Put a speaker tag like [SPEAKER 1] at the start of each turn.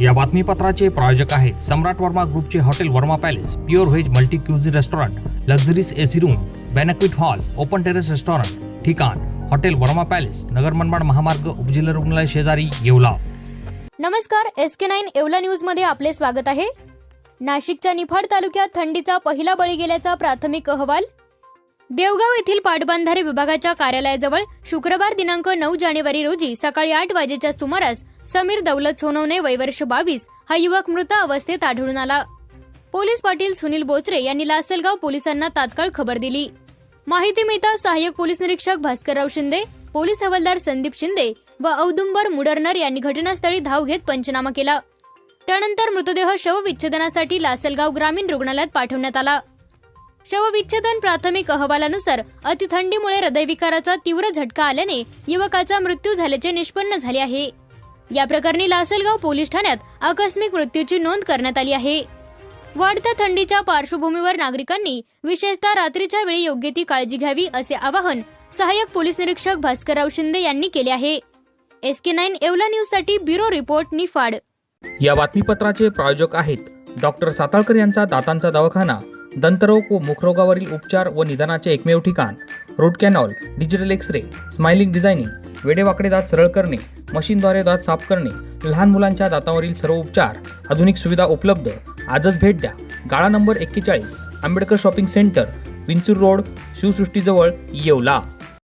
[SPEAKER 1] या बातमीपत्राचे प्रायोजक आहेत सम्राट वर्मा ग्रुपचे hotel Varma palace pure veg multi cuisine restaurant luxuries AC room banquet hall open terrace restaurant ठिकाण हॉटेल वर्मा पॅलेस नगर मनमाड महामार्ग उपजिल्हा रुग्णालय शेजारी येवला.
[SPEAKER 2] नमस्कार एस के नाईन येवला न्यूजमध्ये आपले स्वागत आहे. नाशिकच्या निफाड तालुक्यात थंडीचा पहिला बळी गेल्याचा प्राथमिक अहवाल देवगाव येथील पाटबंधारे विभागाच्या कार्यालयाजवळ शुक्रवार दिनांक नऊ जानेवारी रोजी सकाळी आठ वाजेच्या सुमारास समीर दौलत सोनवणे वयवर्ष बावीस हा युवक मृत अवस्थेत आढळून आला. पोलीस पाटील सुनील बोचरे यांनी लासलगाव पोलिसांना तात्काळ खबर दिली. माहिती मिळताच सहाय्यक पोलीस निरीक्षक भास्करराव शिंदे पोलीस हवालदार संदीप शिंदे व औदुंबर मुडरनर यांनी घटनास्थळी धाव घेत पंचनामा केला. त्यानंतर मृतदेह शवविच्छेदनासाठी लासलगाव ग्रामीण रुग्णालयात पाठवण्यात आला. शवविच्छेदन प्राथमिक अहवालानुसार अतिथंडीमुळे हृदयविकाराचा तीव्र झटका आल्याने युवकाचा मृत्यू झाल्याचे निष्पन्न झाले आहे. या प्रकरणी लासलगाव पोलीस ठाण्यात आकस्मिक मृत्यूची नोंद करण्यात आली आहे. वाढत्या थंडीच्या पार्श्वभूमीवर नागरिकांनी विशेषतः रात्रीच्या वेळी योग्य ती काळजी घ्यावी असे आवाहन सहाय्यक पोलीस निरीक्षक भास्करराव शिंदे यांनी केले आहे. एस के नाईन एवला न्यूजसाठी ब्युरो रिपोर्ट निफाड.
[SPEAKER 1] या बातमीपत्राचे प्रायोजक आहेत डॉक्टर साताळकर यांचा दातांचा दवाखाना दंतरोग व मुखरोगावरील उपचार व निदानाचे एकमेव ठिकाण. Root canal digital X ray smiling designing वेडेवाकडे दात सरळ करणे मशीनद्वारे दात साफ करणे लहान मुलांच्या दातावरील सर्व उपचार आधुनिक सुविधा उपलब्ध. आजच भेट द्या. गाळा नंबर एक्केचाळीस Ambedkar shopping centre Vinchur road शिवसृष्टीजवळ Yeola.